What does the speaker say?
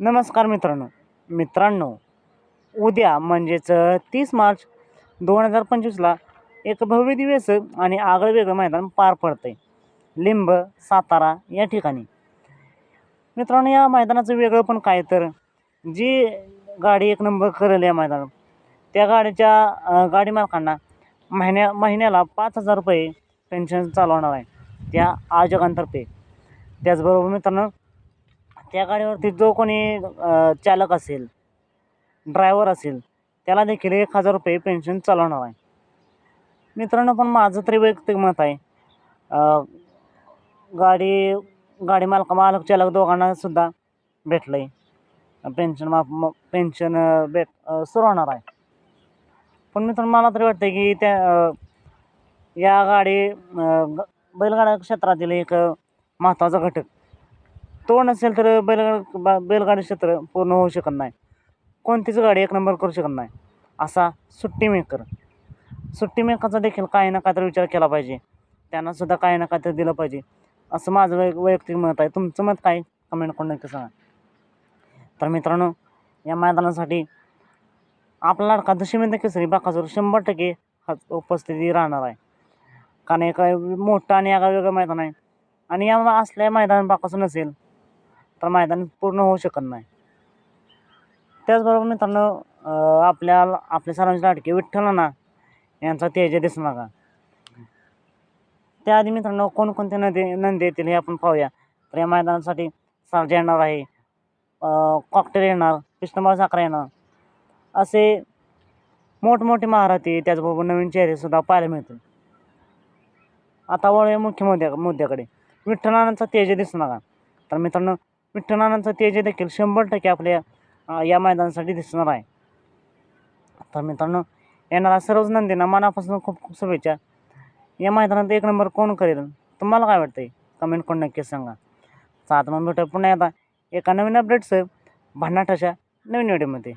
नमस्कार मित्रांनो. मित्रांनो उद्या म्हणजेच तीस मार्च दोन हजार पंचवीसला एक भव्य दिवस आणि आगळं वेगळं मैदान पार पडतं आहे लिंब सातारा या ठिकाणी. मित्रांनो या मैदानाचं वेगळं पण काय तर जी गाडी एक नंबर करेल या मैदानात त्या गाडीच्या गाडी मालकांना महिन्या महिन्याला पाच हजार रुपये पेन्शन चालवणार आहे त्या आयोजकांतर्फे. त्याचबरोबर मित्रांनो त्या गाडीवरती जो कोणी चालक असेल ड्रायव्हर असेल त्याला देखील एक हजार रुपये पेन्शन चालवणार आहे. मित्रांनो पण माझं तरी वैयक्तिक मत आहे गाडी गाडी मालक मालक चालक दोघांना सुद्धा भेटलं आहे पेन्शन माफ पेन्शन भेट सुरू होणार आहे. पण मित्रांनो मला तरी वाटतं की त्या या गाडी अ, बैलगाडा क्षेत्रातील एक महत्त्वाचा घटक तो नसेल तर बैलगाडी बा बैलगाडी क्षेत्र पूर्ण होऊ शकत नाही. कोणतीच गाडी एक नंबर करू शकत नाही. असा सुट्टी मेकर सुट्टी मेकरचा देखील काही ना काहीतरी विचार केला पाहिजे. त्यांनासुद्धा काही ना काहीतरी दिलं पाहिजे. असं माझं वै वैयक्तिक मत आहे. तुमचं मत काय? कमेंट करून नक्की सांगा. तर मित्रांनो या मैदानासाठी आपला लाडका दशमिंद केसरी बाकासूर शंभर टक्के उपस्थिती राहणार आहे. कारण एक मोठं आणि आगळं वेगळं मैदान आहे. आणि या असल्या मैदान बाकासूर नसेल तर मैदान पूर्ण होऊ शकत नाही. त्याचबरोबर मित्रांनो आपल्याला आपल्या आपल्या सर्वांचे लाडके विठ्ठलांना यांचा तेज दिसणार का त्याआधी मित्रांनो कोणकोणत्या नदी नंदी येतील हे आपण पाहूया. तर या मैदानासाठी सर्जा येणार आहे कॉकटेल येणार कृष्णबाळ साखरा येणार. असे मोठमोठे महारथी त्याचबरोबर नवीन चेहरेसुद्धा पाहायला मिळतील. आता वळूया मुख्य मुद्द्या मुद्द्याकडे. विठ्ठलांचा तेज दिसणार का तर मित्रांनो विठ्ठलांचा तेज देखील शंभर टक्के आपल्या या मैदानासाठी दिसणार आहे. तर मित्रांनो येणारा सर्वच नंदींना मनापासून खूप खूप शुभेच्छा. या मैदानात एक नंबर कोण करेल? तुम्हाला काय वाटतंय? कमेंट करून नक्कीच सांगा. सात मग भेटूया पुन्हा आता एका नवीन अपडेटचं भन्नाट अशा नवीन व्हिडिओमध्ये